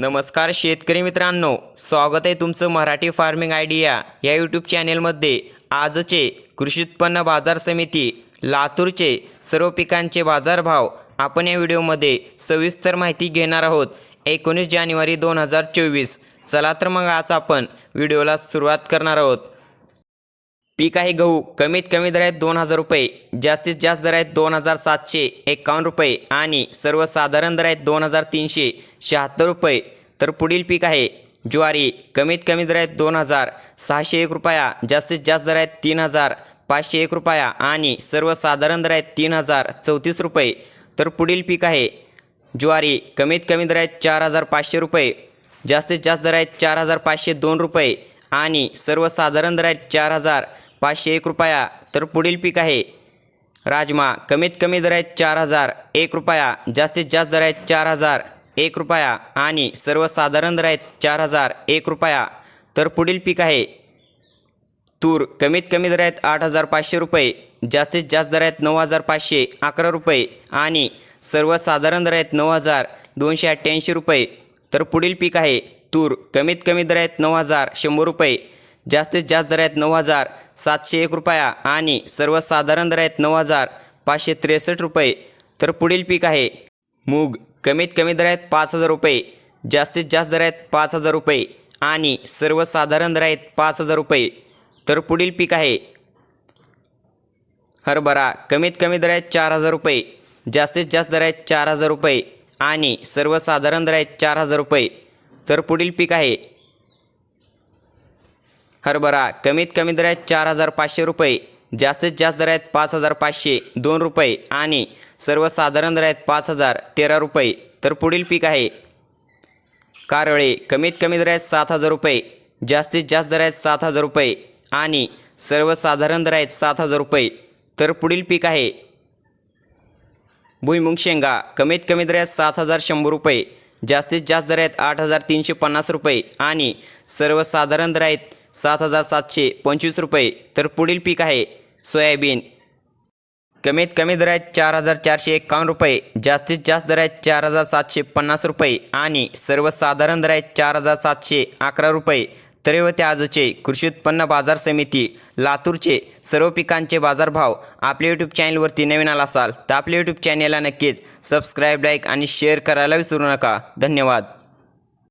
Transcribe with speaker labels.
Speaker 1: नमस्कार शेतकरी मित्रांनो स्वागत आहे तुमचं मराठी फार्मिंग आयडिया या यूट्यूब चॅनेलमध्ये. आजचे कृषी उत्पन्न बाजार समिती लातूरचे सर्व पिकांचे बाजारभाव आपण या व्हिडिओमध्ये सविस्तर माहिती घेणार आहोत. एकोणीस जानेवारी दोन हजार चोवीस. चला तर मग आज आपण व्हिडिओला सुरुवात करणार आहोत. पीक आहे गहू. कमीत कमी दर आहेत दोन हजार रुपये. जास्तीत जास्त दर आहेत दोन हजार सातशे एकावन्न रुपये. आणि सर्वसाधारण दर आहेत दोन हजार तीनशे शहात्तर रुपये. तर पुढील पीक आहे ज्वारी. कमीत कमी दर आहेत दोन हजार सहाशे एक रुपया. जास्तीत जास्त दर आहेत तीन हजार पाचशे एक रुपया. आणि सर्वसाधारण दर आहेत तीन हजार चौतीस रुपये. तर पुढील पीक आहे ज्वारी. कमीत कमी दर आहेत चार हजार पाचशे रुपये. जास्तीत जास्त दर आहेत चार हजार पाचशे दोन रुपये. आणि सर्वसाधारण दर आहेत चार हजार पाचशे एक रुपया. तर पुढील पीक आहे. राजमा कमीत कमी दर आहेत चार हजार. एक रुपया. जास्तीत जास्त दर आहेत चार हजार. एक रुपया. आणि सर्वसाधारण दर आहेत चार हजार. एक रुपया. तर पुढील पीक आहे. तूर कमीत कमी दर आहेत आठ हजार पाचशे रुपये. जास्तीत जास्त दर आहेत नऊ हजार पाचशे अकरा रुपये. आणि सर्वसाधारण दर आहेत नऊ हजार दोनशे अठ्ठ्याऐंशी रुपये. तर पुढील पीक आहे. तूर कमीत कमी दर आहेत नऊ हजार शंभर रुपये. जास्तीत जास्त दर आहेत नऊ हजार सातशे एक रुपया आणि सर्वसाधारण दर आहेत नऊ हजार पाचशे त्रेसष्ट रुपये. तर पुढील पीक आहे. मूग कमीत कमी दर आहेत पाच हजार रुपये. जास्तीत जास्त दर आहेत पाच हजार रुपये आणि सर्वसाधारण दर आहेत पाच हजार रुपये. तर पुढील पीक आहे. हरभरा कमीत कमी दर आहेत चार हजार रुपये. जास्तीत जास्त दर आहेत चार हजार रुपये आणि सर्वसाधारण दर आहेत चार हजार रुपये. तर पुढील पीक आहे. हरभरा कमीत कमी दर आहेत चार हजार पाचशे रुपये. जास्तीत जास्त दर आहेत पाच हजार पाचशे दोन रुपये आणि सर्वसाधारण दर आहेत पाच हजार तेरा रुपये. तर पुढील पीक आहे. कारळे कमीत कमी दर आहेत सात हजार रुपये. जास्तीत जास्त दर आहेत सात हजार रुपये आणि सर्वसाधारण दर आहेत सात हजार रुपये. तर पुढील पीक आहे. भुईमुंग शेंगा कमीत कमी दर आहेत सात हजार शंभर रुपये. जास्तीत जास्त दर आहेत आठ हजार तीनशे पन्नास रुपये आणि सर्वसाधारण दर आहेत सात हजार सातशे पंचवीस रुपये. तर पुढील पीक आहे सोयाबीन. कमीत कमी दर आहेत चार हजार चारशे एकावन्न रुपये. जास्तीत जास्त दर आहेत चार हजार सातशे पन्नास रुपये. आणि सर्वसाधारण दर आहेत चार हजार सातशे अकरा रुपये. तरी होते आजचे कृषी उत्पन्न बाजार समिती लातूरचे सर्व पिकांचे बाजारभाव आपल्या यूट्यूब चॅनलवरती नवीन आला असाल तर आपल्या यूट्यूब चॅनलला नक्कीच सबस्क्राईब लाईक आणि शेअर करायला विसरू नका. धन्यवाद.